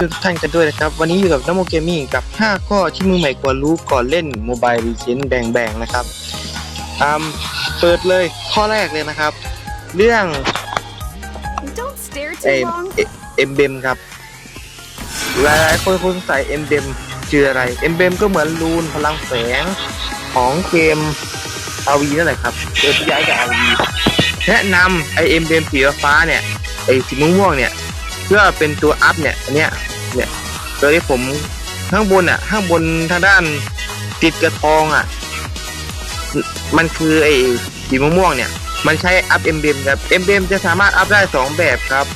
ทุกท่านกันด้วยนะครับ วันนี้อยู่กับน้ำโมเกมมิ่งกับ 5 ข้อที่มือใหม่ควรรู้ก่อนเล่นโมบายรีเจนแบ่งๆนะครับตามเปิดเลยข้อแรกเลยนะครับ เรื่อง Don't stare เอ็ too ม long. เอ็มเบมครับ หลายๆคนคงสงสัยเอ็มเบมคืออะไรเอ็มเบมก็เหมือนรูนพลังแฝงของเกมอาวีนั่นแหละครับเออที่ย้ายจากอาวีแนะนำไอเอ็มเบมสีฟ้าเนี่ยไอสีม่วงๆเนี่ย เพื่อเป็นตัวอัพเนี่ยอันเนี้ยเนี่ยตัวที่ผมข้างบนอะข้างบนทางด้านติดกระทองอะ มันคือไอ้สีม่วงเนี่ย มันใช้อัพเอ็มเบมครับเอ็มเบมจะสามารถอัพได้สองแบบครับ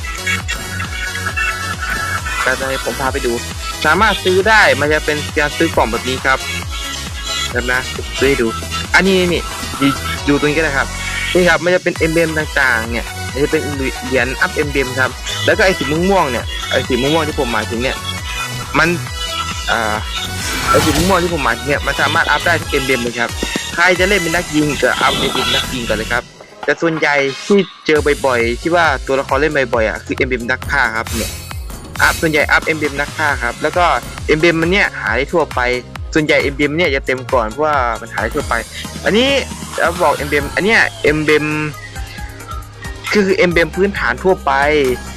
แต่ตอนนี้ผมพาไปดู สามารถซื้อได้มันจะเป็นการซื้อกล่องแบบนี้ครับแบบนะซื้อให้ดู อันนี้นี่ดูดูตรงนี้ก็ได้ครับนี่ครับมันจะเป็นเอ็มเบมต่างๆ เนี่ย จะเป็นเหรียญอัพเอ็มเบมครับ แล้วก็ไอ้สีม่วงๆเนี่ย ไอ้สีม่วงๆที่ผมหมายถึงเนี่ย มันอ่าไอ้สีม่วงๆที่ผมหมายถึงเนี่ย มันสามารถอัพได้ทุกเอ็มเบมเลยครับ ใครจะเล่นเป็นนักยิงก็อัพเอ็มเบมนักยิงก่อนเลยครับ แต่ส่วนใหญ่ที่เจอบ่อยๆ ที่ว่าตัวละครเล่นบ่อยๆอะคือเอ็มเบมนักฆ่าครับเนี่ย อัพส่วนใหญ่อัพเอ็มเบมนักฆ่าครับ แล้วก็เอ็มเบมมันเนี่ยหาได้ทั่วไป ส่วนใหญ่เอ็มเบมเนี่ยจะเต็มก่อนเพราะว่ามันหาได้ทั่วไป อันนี้จะบอกเอ็มเบมอันเนี้ยเอ็มเบม คือเอ็มเบมพื้นฐานทั่วไป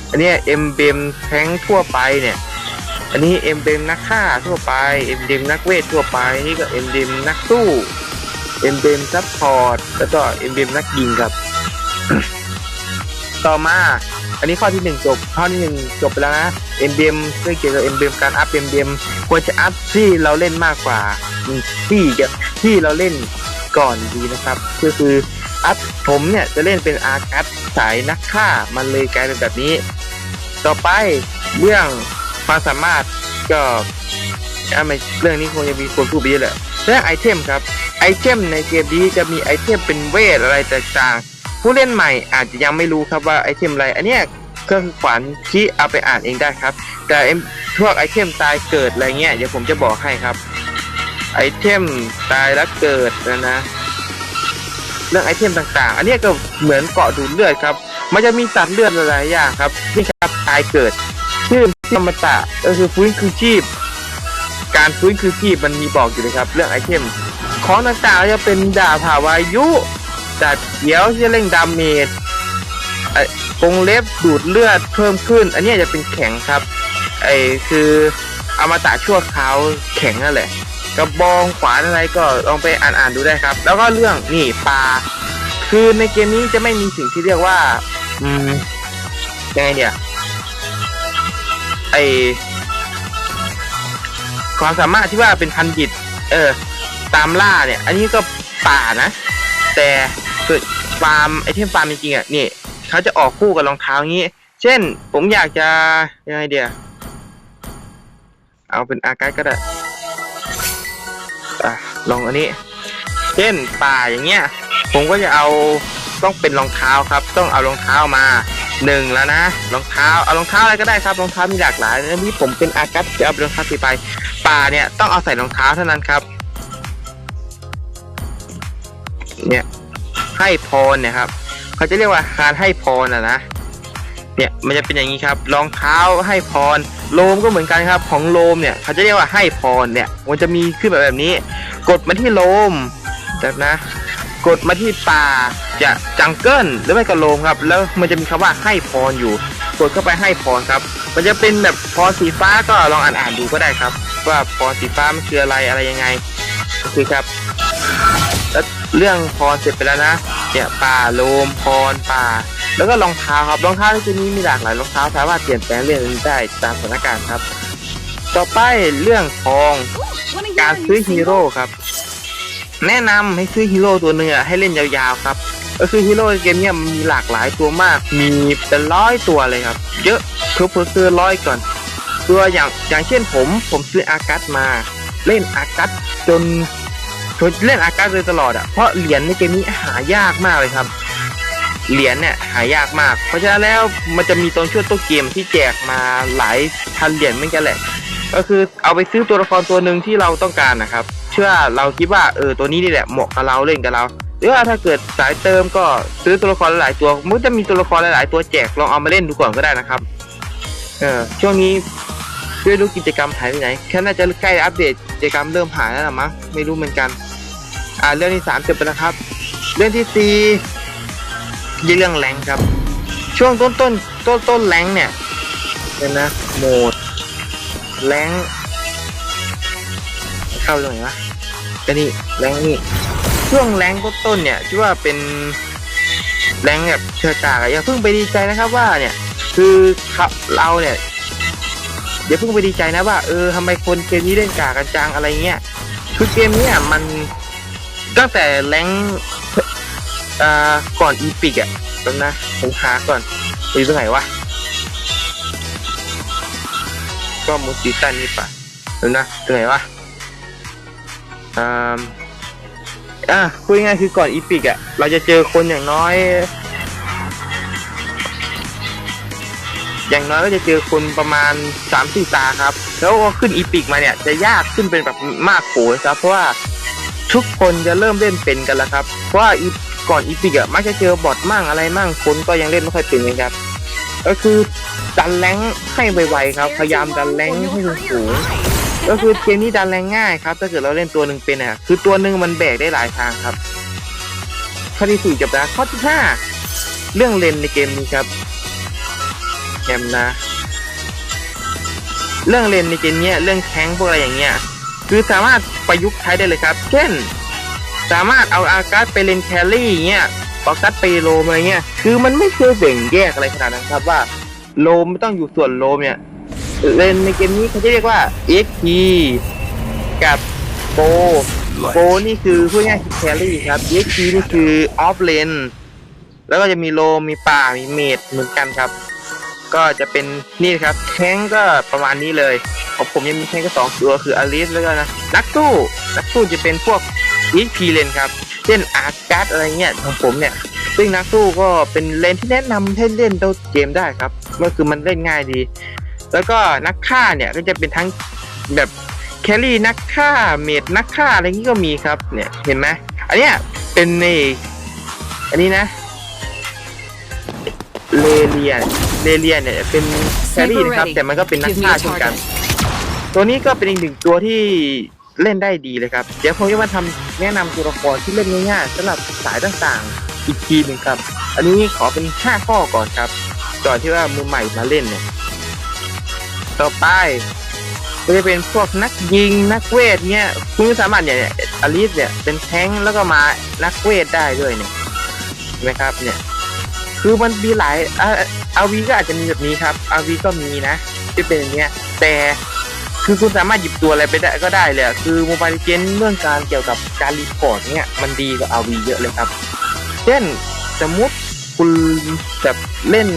อันนี้เอ็มเบมแท้งทั่วไปเนี่ย อันนี้เอ็มเบมนักฆ่าทั่วไปเอ็มเบมนักเวททั่วไปนี่ก็เอ็มเบมนักสู้เอ็มเบมซัพพอร์ตแล้วก็เอ็มเบมนักยิงครับ ต่อมา อันนี้ข้อที่หนึ่งจบข้อที่หนึ่งจบไปแล้วนะเอ็มเบมเรื่องเกี่ยวกับเอ็มเบมการอัพเอ็มเบมควรจะอัพที่เราเล่นมากกว่าที่ที่เราเล่นก่อนดีนะครับก็คือ อัพผมเนี่ยจะเล่นเป็นอาร์คัสสายนักฆ่ามันเลยกลายเป็นแบบนี้ ต่อไปเรื่องความสามารถก็อะไม่เรื่องนี้คงจะมีคนพูดไปเยอะแหละเรื่องไอเทมครับไอเทมในเกมนี้จะมีไอเทมเป็นเวทอะไรต่างๆผู้เล่นใหม่อาจจะยังไม่รู้ครับว่าไอเทมอะไร อันเนี้ยก็คืองขวัญที่เอาไปอ่านเองได้ครับ แต่พวกไอเทมตายเกิดอะไรเงี้ยเดี๋ยวผมจะบอกให้ครับ ไอเทมตายแล้วเกิดนะนะ เรื่องไอเทมต่างๆ อันนี้ก็เหมือนเกาะดูดเลือดครับ มันจะมีตัดเลือดหลายๆอย่างครับนี่ครับตายเกิดชื่อที่อมตะก็คือฟื้นคืนชีพ การฟื้นคืนชีพมันมีบอกอยู่เลยครับ เรื่องไอเทม ของต่างๆจะเป็นดาบผ่าวายุดาบเขียวที่จะเร่งดาเมจไอ้กรงเล็บดูดเลือดเพิ่มขึ้น อันนี้จะเป็นแข็งครับไอ้คืออมตะชั่วคราวแข็งนั่นแหละ กระบองขวานอะไรก็ลองไปอ่านๆดูได้ครับ แล้วก็เรื่องนี่ปลาคือในเกมนี้จะไม่มีสิ่งที่เรียกว่า อืมยังไงเนี่ยไอความสามารถที่ว่าเป็นพันดิต เออ ตามล่าเนี่ย อันนี้ก็ป่านะ แต่ส่วนฟาร์มไอเทมฟาร์มจริงๆอะนี่เขาจะออกคู่กับรองเท้างี้ เช่น ผมอยากจะยังไงเดียเอาเป็นอากาศก็ได้ อะลองอันนี้ เช่นป่าอย่างเงี้ย ผมก็จะเอาต้องเป็นรองเท้าครับ ต้องเอารองเท้ามาหนึ่งแล้วนะรองเท้าเอารองเท้าอะไรก็ได้ครับรองเท้ามีหลากหลายอันนี้ผมเป็นอากัสจะเอารองเท้าสีไปป่าเนี่ยต้องเอาใส่รองเท้าเท่านั้นครับ เนี่ยให้พรเนี่ยครับเขาจะเรียกว่าการให้พรนะนะเนี่ยมันจะเป็นอย่างนี้ครับรองเท้าให้พร โลมก็เหมือนกันครับของโลมเนี่ยเขาจะเรียกว่าให้พรเนี่ยมันจะมีขึ้นแบบแบบนี้ กดมาที่โลมแบบนะ กดมาที่ป่าจะจังเกิลหรือไม่ก็โลมครับ แล้วมันจะมีคำว่าให้พรอยู่ กดเข้าไปให้พรครับ มันจะเป็นแบบพรสีฟ้าก็ลองอ่านอ่านดูก็ได้ครับ ว่าพรสีฟ้ามันคืออะไรอะไรยังไงโอเคครับแล้วเรื่องพรเสร็จไปแล้วนะเนี่ยป่าโลมพรป่า แล้วก็รองเท้าครับรองเท้าในที่นี้มีหลากหลายรองเท้าสามารถเปลี่ยนแปลงเรื่องนี้ได้ตามสถานการณ์ครับ ต่อไปเรื่องทองการซื้อฮีโร่ครับ แนะนำให้ซื้อฮีโร่ตัวหนึ่งอให้เล่นยาวๆครับ ก็คือฮีโร่เกมเนี้ยมีหลากหลายตัวมาก มีเป็นร้อยตัวเลยครับ เยอะเพิ่มเพิ่มซื้อร้อยก่อน ตัวอย่างอย่างเช่นผม ผมซื้ออากัสมา เล่นอากัสจนจนเล่นอากัสเลยตลอดอะเพราะเหรียญในเกมนี้หายากมากเลยครับ เหรียญเนี่ยหายากมาก เพราะฉะนั้นแล้วมันจะมีตอนช่วงต้นเกมที่แจกมาหลายพันเหรียญเหมือนกันแหละ ก็คือเอาไปซื้อตัวละครตัวหนึ่งที่เราต้องการนะครับ เชื่อเราคิดว่าเออตัวนี้นี่แหละเหมาะกับเราเล่นกับเรา หรือว่าถ้าเกิดสายเติมก็ซื้อตัวละครหลายตัวมันจะมีตัวละครหลาย ๆ ตัวแจกลองเอามาเล่นดูก่อนก็ได้นะครับ เออช่วงนี้ไม่รู้กิจกรรมหายไปไหนแค่น่าจะใกล้อัปเดตกิจกรรมเริ่มหายแล้วล่ะมั้งไม่รู้เหมือนกัน อ่าเรื่องที่สามจบไปแล้วครับ เรื่องที่สี่ ยี่เรื่องแรงครับ ช่วงต้นต้นต้นต้นแรงเนี่ยเดี๋ยวนะโหมดแรงเข้าตรงไหนวะก็นี่แรงนี่ช่วงแรงต้นต้นเนี่ยที่ว่าเป็นแรงแบบเชิดกากอะอย่าเพิ่งไปดีใจนะครับว่าเนี่ย คือครับเราเนี่ยอย่าเพิ่งไปดีใจนะว่าเออทำไมคนเกมนี้เล่นกากันจังอะไรเงี้ยคือเกมเนี้ยมันตั้งแต่แรง อ่าก่อนอีพิกอะตอนนะผมหาก่อนอยู่ตรงไหนวะก็มูซีซันนี่ปะเดี๋ยวนะตรงไหนวะอ่าอะพูดง่ายคือก่อนอีพิกอะเราจะเจอคนอย่างน้อย อย่างน้อยก็จะเจอคนประมาณสามสี่ตาครับ แล้วก็ขึ้นอีพิกมาเนี่ย จะยากขึ้นเป็นแบบมากโขครับ เพราะว่าทุกคนจะเริ่มเล่นเป็นกันแล้วครับ เพราะว่าอี ก่อนอีพิกอะมักจะเจอบอทมั่งอะไรมั่งคนก็ยังเล่นไม่ค่อยเป็นเลยครับ ก็คือดันแรงให้ไวๆครับ พยายามดันแรงให้สูงก็คือเกมนี้ดันแรงง่ายครับ ถ้าเกิดเราเล่นตัวหนึ่งเป็นอะคือตัวหนึ่งมันแบกได้หลายทางครับข้อที่สี่จบแล้วข้อที่ห้าเรื่องเลนในเกมนี้ครับแคมนะ เรื่องเลนในเกมเนี้ยเรื่องแข้งพวกอะไรอย่างเงี้ย คือสามารถประยุกต์ใช้ได้เลยครับ เช่น สามารถเอาอาการ์ดไปเลนแคลรี่เงี้ยเอการ์ดไปโลมอะไรเงี้ย คือมันไม่เคยแบ่งแยกอะไรขนาดนั้นครับว่าโลมไม่ต้องอยู่ส่วนโลมเนี่ย เลนในเกมนี้เขาจะเรียกว่า XP กับโปโปนี่คือพูดง่ายคือแครี่ครับ XP นี่คือออฟเลน แล้วก็จะมีโลมมีป่า มีเมดเหมือนกันครับ ก็จะเป็นนี่ครับแข้งก็ประมาณนี้เลยของผมยังมีแข้งก็สองตัวคืออลิสแล้วก็นะนักสู้นักสู้จะเป็นพวก อีพีเลนครับเช่นอาร์การ์ดอะไรเงี้ยของผมเนี่ยซึ่งนักสู้ก็เป็นเลนที่แนะนำให้เล่นตัวเกมได้ครับก็คือมันเล่นง่ายดี แล้วก็นักฆ่าเนี่ยก็จะเป็นทั้งแบบแครี่นักฆ่าเมดนักฆ่าอะไรงี้ก็มีครับเนี่ยเห็นไหมอันเนี้ยเป็นในอันนี้นะเลเลียนเลเลียนเนี่ยเป็นแครี่นะครับแต่มันก็เป็นนักฆ่าเช่นกัน ตัวนี้ก็เป็นอีกหนึ่งตัวที่ เล่นได้ดีเลยครับ เดี๋ยวผมจะมาทำแนะนำตัวละครที่เล่นง่ายๆสำหรับสายต่างๆ อีกทีหนึ่งครับ อันนี้ขอเป็นห้าข้อก่อนครับก่อนที่ว่ามือใหม่มาเล่นเนี่ย ต่อไปก็จะเป็นพวกนักยิงนักเวทเนี่ยคุณสามารถเนี่ยอลิสเนี่ยเป็นแท้งแล้วก็มานักเวทได้ด้วยเนี่ยเห็นไหมครับเนี่ย คือมันมีหลายอาวีก็อาจจะมีแบบนี้ครับอาวีก็มีนะที่เป็นอย่างเงี้ยแต่ คือคุณสามารถหยิบตัวอะไรไปได้ก็ได้เลยอะคือโมบายเจนเรื่องการเกี่ยวกับการรีพอร์ตเนี่ยมันดีกว่าอาวีเยอะเลยครับ เช่นสมมติคุณแบบเล่น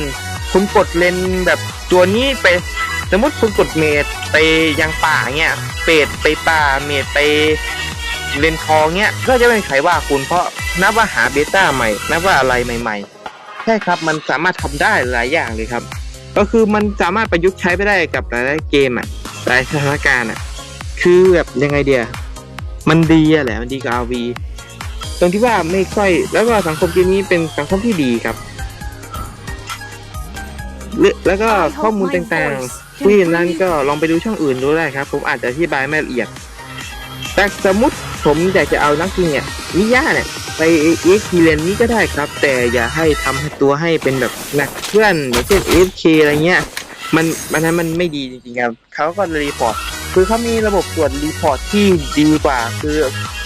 คุณกดเลนแบบตัวนี้ไป สมมติคุณกดเมดไปยังป่าเงี้ยเปดไปป่าเมดไปเลนทองเงี้ยก็จะไม่มีใครว่าคุณเพราะนับว่าหาเบต้าใหม่ นับว่าอะไรใหม่ๆ ใช่ครับมันสามารถทำได้หลายอย่างเลยครับ ก็คือมันสามารถประยุกต์ใช้ไปได้กับหลายๆเกมอะายสถานการณ์อะ คือแบบยังไงเดียมันดีอะแหละมันดีกับอาวีตรงที่ว่าไม่ค่อย แล้วก็สังคมเกมนี้เป็นสังคมที่ดีครับและแล้วก็ข้อมูลต่างๆผู้เห็นนั้นก็ลองไปดูช่องอื่นดูได้ครับ ผมอาจจะอธิบายไม่ละเอียด แต่สมมติผมอยากจะเอานักจริงเนี่ยมิย่าเนี่ยไปเอ็กซ์เลนนี้ก็ได้ครับ แต่อย่าให้ทำให้ตัวให้เป็นแบบหนักเพื่อนอย่างเช่นเอฟเคอะไรเงี้ย มันมันนั้นมันไม่ดีจริงๆครับเขาก็รีพอร์ตคือเขามีระบบตรวจรีพอร์ตที่ดีกว่า คือ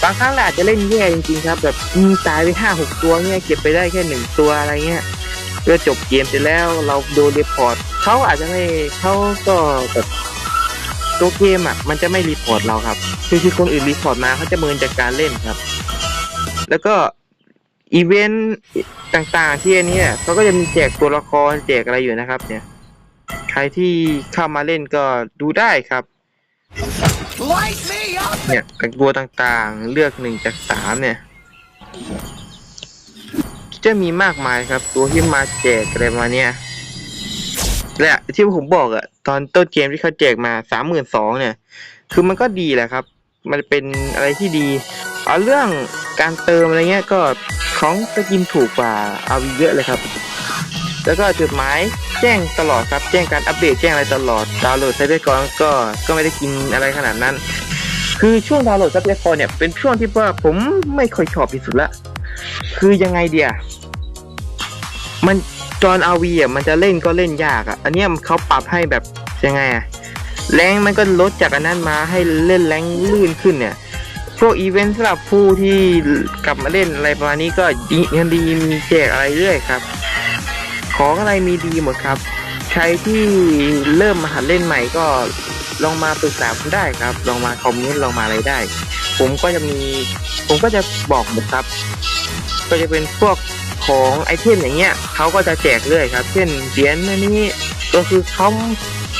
บางครั้งเราอาจจะเล่นแย่จริงๆครับ แบบตายไปห้าหกตัวเนี่ยเก็บไปได้แค่หนึ่งตัวอะไรเงี้ยเพื่อจบเกมเสร็จแล้วเราดนรีพอร์ตเขาอาจจะไม่เขาก็แบบตัวเกมอะมันจะไม่รีพอร์ตเราครับคือคือคนอื่นรีพอร์ตมาเขาจะเมินจากการเล่นครับ แล้วก็อีเวนต์ต่างๆที่อันเนี้ยเขาก็จะมีแจกตัวละครแจกอะไรอยู่นะครับเนี่ย รที่เข้ามาเล่นก็ดูได้ครับ เนี่ยตัวต่างๆ เลือกหนึ่งจากสามเนี่ยจะมีมากมายครับ ตัวที่มาแจกอะไรมาเนี่ยและที่ผมบอกอะตอนต้นเกมที่เขาแจกมาสามหมื่นสองเนี่ย คือมันก็ดีแหละครับ มันเป็นอะไรที่ดี เอาเรื่องการเติมอะไรเงี้ยก็ของสกินถูกกว่าเอาเยอะเลยครับ แล้วก็จดหมายแจ้งตลอดครับ แจ้งการอัปเดตแจ้งอะไรตลอด ดาวน์โหลดไซเบอร์กอนก็ก็ไม่ได้กินอะไรขนาดนั้น คือช่วงดาวน์โหลดซับเบอร์กอนเนี่ยเป็นช่วงที่ว่าผมไม่ค่อยชอบที่สุดละ คือยังไงเดียมันจอนอาวีอะมันจะเล่นก็เล่นยากอะ อันเนี้ยเขาปรับให้แบบยังไงอะแรงมันก็ลดจากอันนั้นมาให้เล่นแรงลื่นขึ้นเนี่ยพวกอีเวนต์สำหรับผู้ที่กลับมาเล่นอะไรประมาณนี้ก็ดียังดีมีแจกอะไรเรื่อยครับ ของอะไรมีดีหมดครับ ใครที่เริ่มมาหัดเล่นใหม่ก็ลองมาปรึกษาผมได้ครับ ลองมาคอมเมนต์ลองมาอะไรได้ ผมก็จะมี ผมก็จะบอกหมดครับ ก็จะเป็นพวกของไอเทมอย่างเงี้ยเขาก็จะแจกเรื่อยครับ เช่นเหรียญอันนี้ก็คือเขา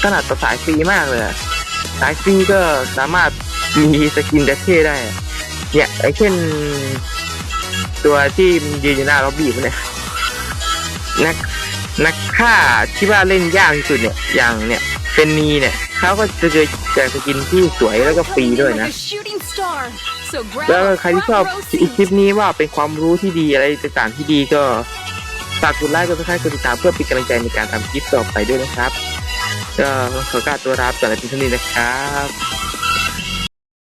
ขนาดต่อสายฟรีมากเลยสายฟรีก็สามารถมีสกินเดเท่ได้ เนี่ยไอเช่น ตัวที่ยืนอยู่หน้าล็อบบี้มันเนี่ยนัก นักฆ่าที่ว่าเล่นยากที่สุดเนี่ยอย่างเนี่ยเป็นนีเนี่ยเขาก็จะเจอแจกสกินที่สวยแล้วก็ฟรีด้วยนะ Like a shooting star. So grab แล้ว a ใครที่ช front อบ row คลิป seat. นี้ว่าเป็นความรู้ที่ดีอะไรต่างๆที่ดีก็ฝากกดไลค์กดซับสไครต์กดติดตามเพื่อเป็นกำลังใจในการทำคลิปต่อไปด้วยนะครับก็ขอกราบตัวรับจากในที่นี้นะครับ